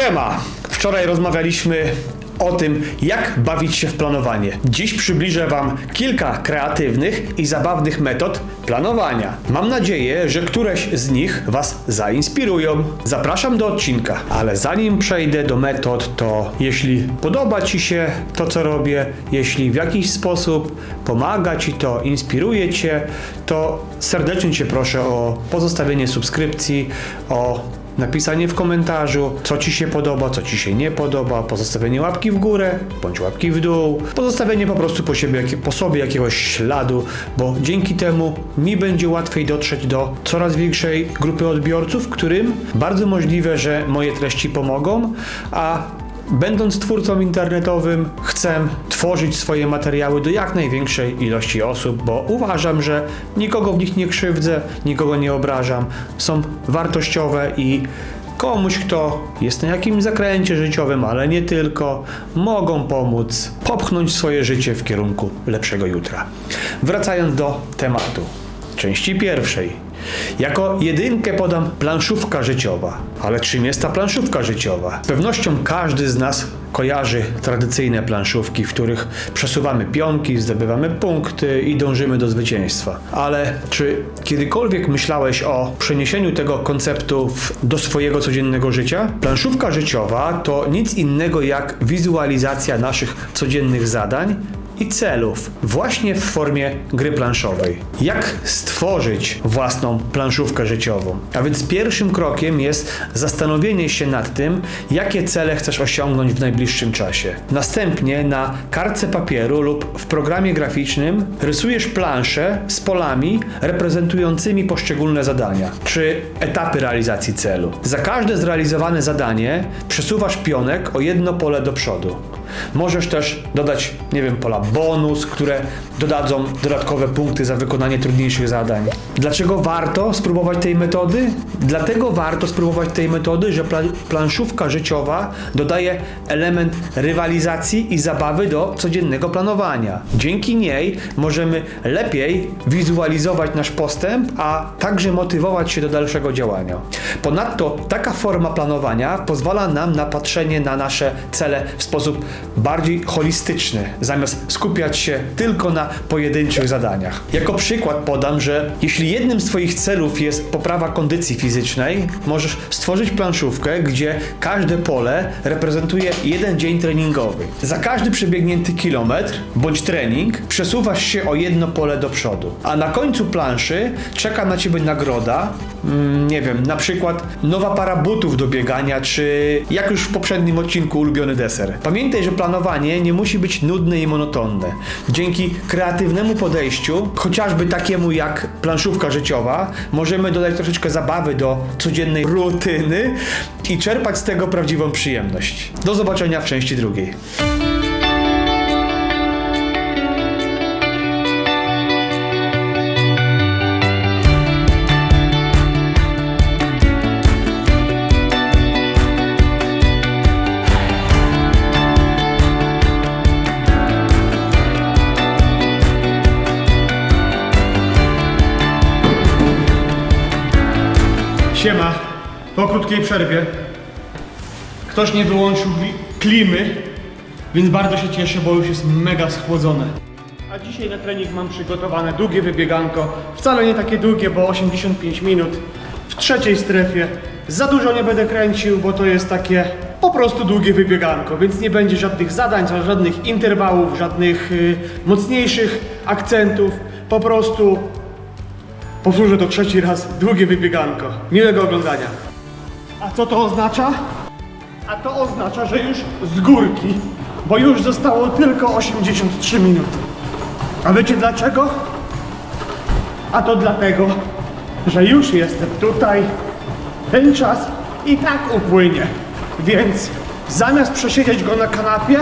Siema! Wczoraj rozmawialiśmy o tym, jak bawić się w planowanie. Dziś przybliżę Wam kilka kreatywnych i zabawnych metod planowania. Mam nadzieję, że któreś z nich Was zainspirują. Zapraszam do odcinka, ale zanim przejdę do metod, to jeśli podoba Ci się to, co robię, jeśli w jakiś sposób pomaga Ci to, inspiruje Cię, to serdecznie Cię proszę o pozostawienie subskrypcji, o napisanie w komentarzu, co Ci się podoba, co Ci się nie podoba, pozostawienie łapki w górę bądź łapki w dół, pozostawienie po prostu po, siebie, po sobie jakiegoś śladu, bo dzięki temu mi będzie łatwiej dotrzeć do coraz większej grupy odbiorców, którym bardzo możliwe, że moje treści pomogą, a Będąc twórcą internetowym, chcę tworzyć swoje materiały do jak największej ilości osób, bo uważam, że nikogo w nich nie krzywdzę, nikogo nie obrażam, są wartościowe i komuś, kto jest na jakimś zakręcie życiowym, ale nie tylko, mogą pomóc popchnąć swoje życie w kierunku lepszego jutra. Wracając do tematu. Części pierwszej. Jako jedynkę podam planszówka życiowa. Ale czym jest ta planszówka życiowa? Z pewnością każdy z nas kojarzy tradycyjne planszówki, w których przesuwamy pionki, zdobywamy punkty i dążymy do zwycięstwa. Ale czy kiedykolwiek myślałeś o przeniesieniu tego konceptu do swojego codziennego życia? Planszówka życiowa to nic innego jak wizualizacja naszych codziennych zadań i celów właśnie w formie gry planszowej. Jak stworzyć własną planszówkę życiową? A więc pierwszym krokiem jest zastanowienie się nad tym, jakie cele chcesz osiągnąć w najbliższym czasie. Następnie na kartce papieru lub w programie graficznym rysujesz planszę z polami reprezentującymi poszczególne zadania czy etapy realizacji celu. Za każde zrealizowane zadanie przesuwasz pionek o jedno pole do przodu. Możesz też dodać, nie wiem, pola bonus, które dodadzą dodatkowe punkty za wykonanie trudniejszych zadań. Dlaczego warto spróbować tej metody? Dlatego warto spróbować tej metody, że pla- planszówka życiowa dodaje element rywalizacji i zabawy do codziennego planowania. Dzięki niej możemy lepiej wizualizować nasz postęp, a także motywować się do dalszego działania. Ponadto taka forma planowania pozwala nam na patrzenie na nasze cele w sposób bardziej holistyczny, zamiast skupiać się tylko na pojedynczych zadaniach. Jako przykład podam, że jeśli jednym z Twoich celów jest poprawa kondycji fizycznej, możesz stworzyć planszówkę, gdzie każde pole reprezentuje jeden dzień treningowy. Za każdy przebiegnięty kilometr bądź trening przesuwasz się o jedno pole do przodu, a na końcu planszy czeka na Ciebie nagroda, mm, nie wiem, na przykład nowa para butów do biegania, czy jak już w poprzednim odcinku ulubiony deser. Pamiętaj, że planowanie nie musi być nudne i monotonne. Dzięki kreatywnemu podejściu, chociażby takiemu jak planszówka życiowa, możemy dodać troszeczkę zabawy do codziennej rutyny i czerpać z tego prawdziwą przyjemność. Do zobaczenia w części drugiej. Siema, po krótkiej przerwie. Ktoś nie wyłączył kli- klimy, więc bardzo się cieszę, bo już jest mega schłodzone. A dzisiaj na trening mam przygotowane długie wybieganko. Wcale nie takie długie, bo 85 minut w trzeciej strefie. Za dużo nie będę kręcił, bo to jest takie po prostu długie wybieganko, więc nie będzie żadnych zadań, żadnych interwałów, żadnych y, mocniejszych akcentów. Po prostu Powtórzę to trzeci raz. Długie wybieganko. Miłego oglądania. A co to oznacza? A to oznacza, że już z górki, bo już zostało tylko 83 minuty. A wiecie dlaczego? A to dlatego, że już jestem tutaj. Ten czas i tak upłynie. Więc zamiast przesiedzieć go na kanapie,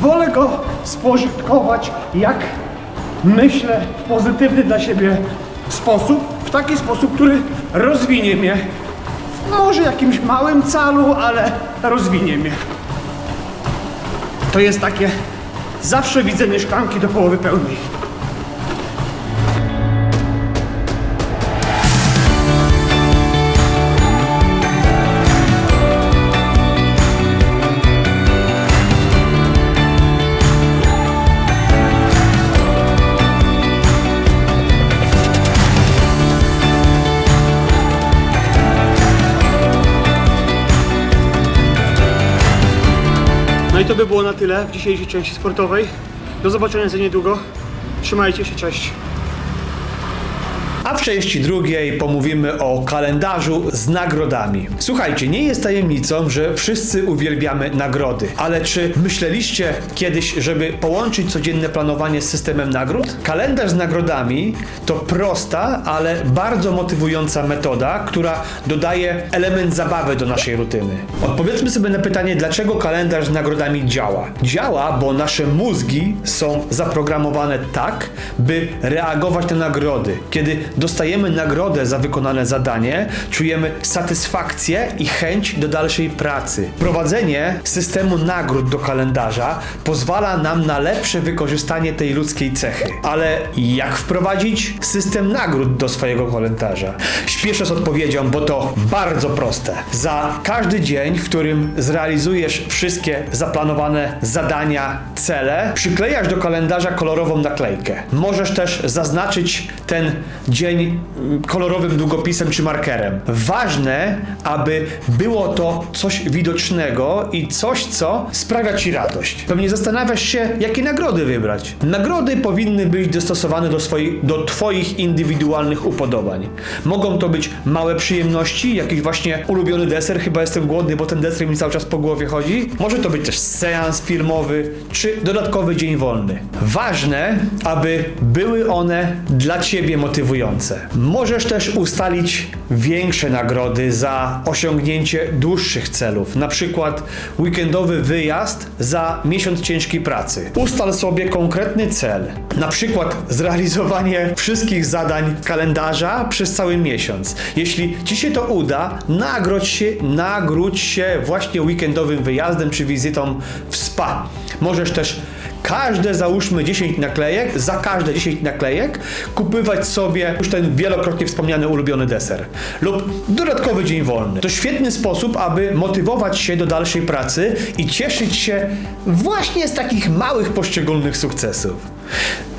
wolę go spożytkować jak myślę w pozytywny dla siebie sposób, w taki sposób, który rozwinie mnie. Może jakimś małym calu, ale rozwinie mnie. To jest takie zawsze widzenie szklanki do połowy pełnej. To by było na tyle w dzisiejszej części sportowej. Do zobaczenia za niedługo. Trzymajcie się, cześć. A w części drugiej pomówimy o kalendarzu z nagrodami. Słuchajcie, nie jest tajemnicą, że wszyscy uwielbiamy nagrody, ale czy myśleliście kiedyś, żeby połączyć codzienne planowanie z systemem nagród? Kalendarz z nagrodami to prosta, ale bardzo motywująca metoda, która dodaje element zabawy do naszej rutyny. Odpowiedzmy sobie na pytanie, dlaczego kalendarz z nagrodami działa. Działa, bo nasze mózgi są zaprogramowane tak, by reagować na nagrody. Kiedy dostajemy nagrodę za wykonane zadanie, czujemy satysfakcję i chęć do dalszej pracy. Prowadzenie systemu nagród do kalendarza pozwala nam na lepsze wykorzystanie tej ludzkiej cechy. Ale jak wprowadzić system nagród do swojego kalendarza? Śpieszę z odpowiedzią, bo to bardzo proste. Za każdy dzień, w którym zrealizujesz wszystkie zaplanowane zadania, cele, przyklejasz do kalendarza kolorową naklejkę. Możesz też zaznaczyć ten dzień mm, kolorowym długopisem czy markerem. Ważne, aby było to coś widocznego i coś, co sprawia ci radość. Pewnie zastanawiasz się, jakie nagrody wybrać. Nagrody powinny być dostosowane do, swoich, do Twoich indywidualnych upodobań. Mogą to być małe przyjemności, jakiś właśnie ulubiony deser, chyba jestem głodny, bo ten deser mi cały czas po głowie chodzi. Może to być też seans filmowy, czy dodatkowy dzień wolny. Ważne, aby były one dla Ciebie motywujące. Możesz też ustalić większe nagrody za osiągnięcie dłuższych celów, na przykład weekendowy wyjazd za miesiąc ciężkiej pracy. Ustal sobie konkretny cel, na przykład zrealizowanie wszystkich zadań kalendarza przez cały miesiąc. Jeśli Ci się to uda, nagrodź się, nagródź się właśnie weekendowym wyjazdem czy wizytą w spa. Możesz też każde załóżmy 10 naklejek, za każde 10 naklejek kupywać sobie już ten wielokrotnie wspomniany ulubiony deser lub dodatkowy dzień wolny. To świetny sposób, aby motywować się do dalszej pracy i cieszyć się właśnie z takich małych poszczególnych sukcesów.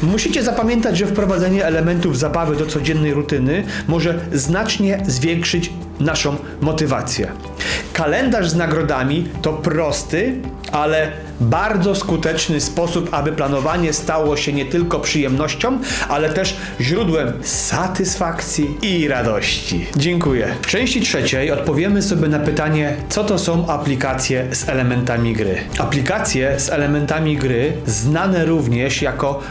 Musicie zapamiętać, że wprowadzenie elementów zabawy do codziennej rutyny może znacznie zwiększyć naszą motywację. Kalendarz z nagrodami to prosty, ale bardzo skuteczny sposób, aby planowanie stało się nie tylko przyjemnością, ale też źródłem satysfakcji i radości. Dziękuję. W części trzeciej odpowiemy sobie na pytanie, co to są aplikacje z elementami gry. Aplikacje z elementami gry, znane również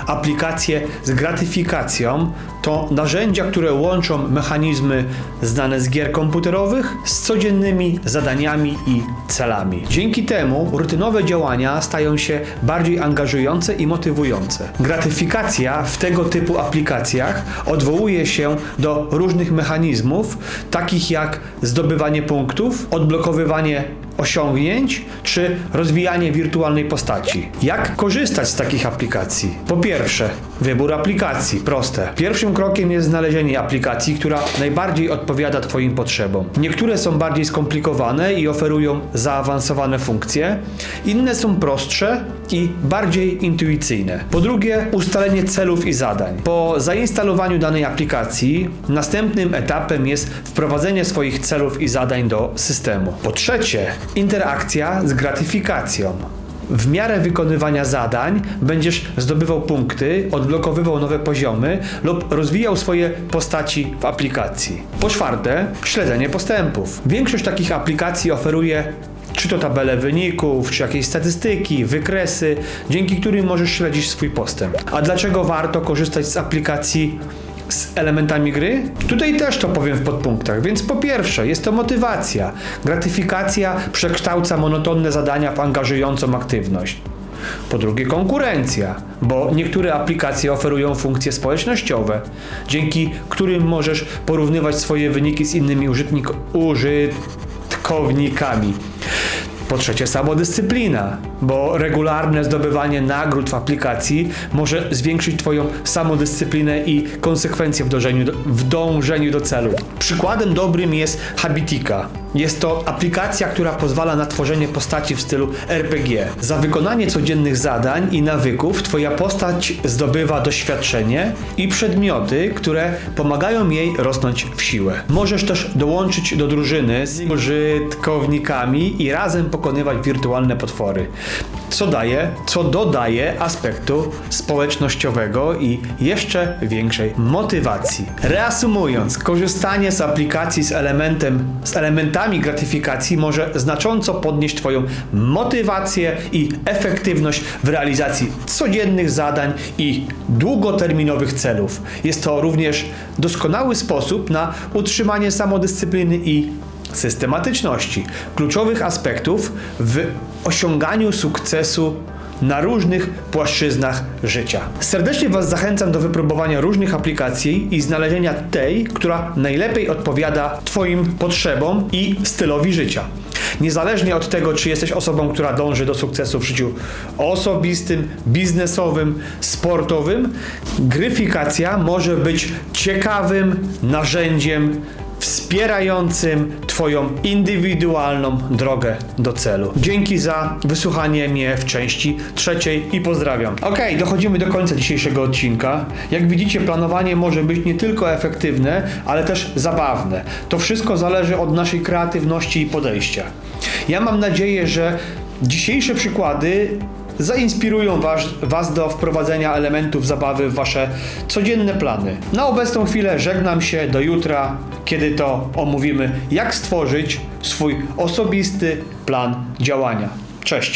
aplikacje z gratyfikacją, to narzędzia, które łączą mechanizmy znane z gier komputerowych z codziennymi zadaniami i celami. Dzięki temu rutynowe działania stają się bardziej angażujące i motywujące. Gratyfikacja w tego typu aplikacjach odwołuje się do różnych mechanizmów, takich jak zdobywanie punktów, odblokowywanie osiągnięć czy rozwijanie wirtualnej postaci. Jak korzystać z takich aplikacji? Po pierwsze, wybór aplikacji. Proste. Pierwszym krokiem jest znalezienie aplikacji, która najbardziej odpowiada Twoim potrzebom. Niektóre są bardziej skomplikowane i oferują zaawansowane funkcje, inne są prostsze i bardziej intuicyjne. Po drugie, ustalenie celów i zadań. Po zainstalowaniu danej aplikacji, następnym etapem jest wprowadzenie swoich celów i zadań do systemu. Po trzecie, interakcja z gratyfikacją. W miarę wykonywania zadań będziesz zdobywał punkty, odblokowywał nowe poziomy lub rozwijał swoje postaci w aplikacji. Po czwarte, śledzenie postępów. Większość takich aplikacji oferuje czy to tabele wyników, czy jakieś statystyki, wykresy, dzięki którym możesz śledzić swój postęp. A dlaczego warto korzystać z aplikacji z elementami gry? Tutaj też to powiem w podpunktach, więc po pierwsze jest to motywacja. Gratyfikacja przekształca monotonne zadania w angażującą aktywność. Po drugie konkurencja, bo niektóre aplikacje oferują funkcje społecznościowe, dzięki którym możesz porównywać swoje wyniki z innymi użytnik- użytkownikami. Po trzecie, samodyscyplina, bo regularne zdobywanie nagród w aplikacji może zwiększyć Twoją samodyscyplinę i konsekwencje w dążeniu do, w dążeniu do celu. Przykładem dobrym jest Habitika. Jest to aplikacja, która pozwala na tworzenie postaci w stylu RPG. Za wykonanie codziennych zadań i nawyków Twoja postać zdobywa doświadczenie i przedmioty, które pomagają jej rosnąć w siłę. Możesz też dołączyć do drużyny z użytkownikami i razem pokonywać wirtualne potwory. Co daje, co dodaje aspektu społecznościowego i jeszcze większej motywacji. Reasumując, korzystanie z aplikacji z elementem, z elementami gratyfikacji może znacząco podnieść Twoją motywację i efektywność w realizacji codziennych zadań i długoterminowych celów. Jest to również doskonały sposób na utrzymanie samodyscypliny i systematyczności, kluczowych aspektów w osiąganiu sukcesu na różnych płaszczyznach życia. Serdecznie Was zachęcam do wypróbowania różnych aplikacji i znalezienia tej, która najlepiej odpowiada Twoim potrzebom i stylowi życia. Niezależnie od tego, czy jesteś osobą, która dąży do sukcesu w życiu osobistym, biznesowym, sportowym, gryfikacja może być ciekawym narzędziem wspierającym Twoją indywidualną drogę do celu. Dzięki za wysłuchanie mnie w części trzeciej i pozdrawiam. Ok, dochodzimy do końca dzisiejszego odcinka. Jak widzicie, planowanie może być nie tylko efektywne, ale też zabawne. To wszystko zależy od naszej kreatywności i podejścia. Ja mam nadzieję, że dzisiejsze przykłady zainspirują was, was do wprowadzenia elementów zabawy w Wasze codzienne plany. Na obecną chwilę żegnam się do jutra, kiedy to omówimy, jak stworzyć swój osobisty plan działania. Cześć!